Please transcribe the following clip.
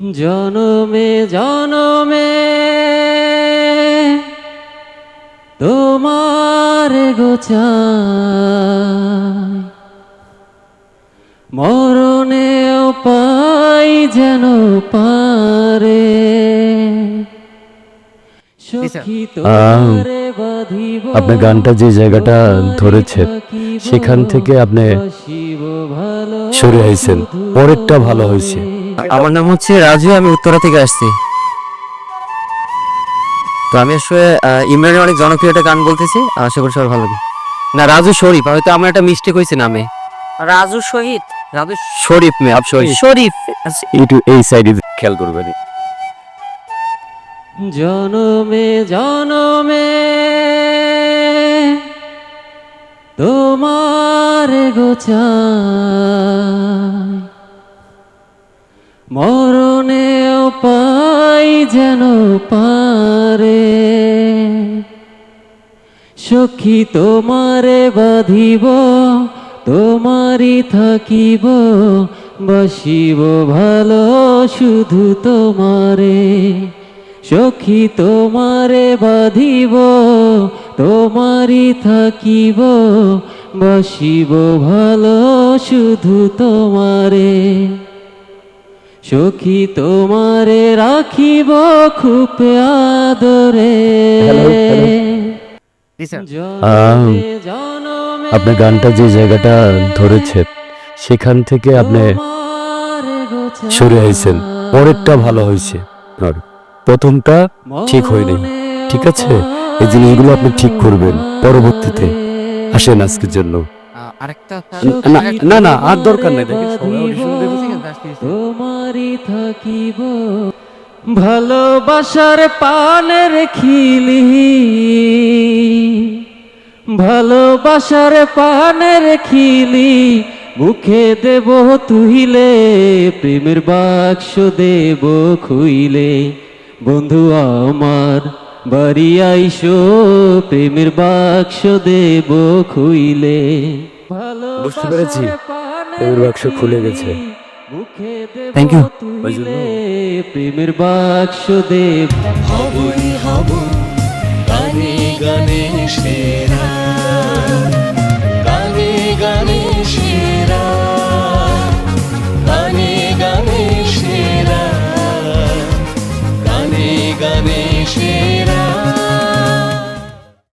জনমে জনমে তোমার গোচাই। মরণেও পাই যেন পারে। আপনার গানটা যে জায়গাটা ধরেছে সেখান থেকে আপনি সরে আইছেন। পরেরটা ভালো হয়েছে। আমার নাম হচ্ছে রাজু আমি উত্তরা থেকে আসছি। তো আমি আসলে ইমরানের অনেক জনপ্রিয় একটা গান বলতেছি আশা করি সবাই ভালো লাগবে। না রাজু শরীফ হয়তো আমার একটা মিস্টেক হয়েছে নামে। রাজু শহীদ? রাজু শরীফ মে আপ শরীফ শরীফ। একটু এই সাইডে খেয়াল করবেন জনমে জনমে তোমার গোচাই মরণেও পাই যেন পারে। সখী তোমারে বাঁধিব, তোমারই থাকিব, বসিব ভালো শুধু তোমারে। সখী তোমারে বাঁধিব, তোমারই থাকিব, বসিব ভালো শুধু তোমারে। সখী তোমারে রাখিব খুব আদরে। আপনার গানটা যে জায়গাটা ধরেছে সেখান থেকে আপনি সরে আইছেন। পরেরটা ভালো হয়েছে। আর প্রথমটা ঠিক হয়নি। ঠিক আছে? এই জিনিসগুলো আপনি ঠিক করবেন। পরবর্তীতে আসেন আজকের জন্য। আরেকটা না না আর দরকার নেই দেখেন সবাই audition তোমারই থাকিব ভালোবাসার পান রেখিলি। ভালোবাসার পান রেখিলি মুখে দেব তুহিলে প্রেমের বাক্স দেব খুইলে। বন্ধু আমার বাড়ি আইসো প্রেমের বাক্স দেব খুইলে। বুঝতে পেরেছি। প্রেমের বাক্স খুলে গেছে। থ্যাংক ইউ ওই প্রেমের বাক্স দেব হবই হব গানে গানে সেরা। গানে গানে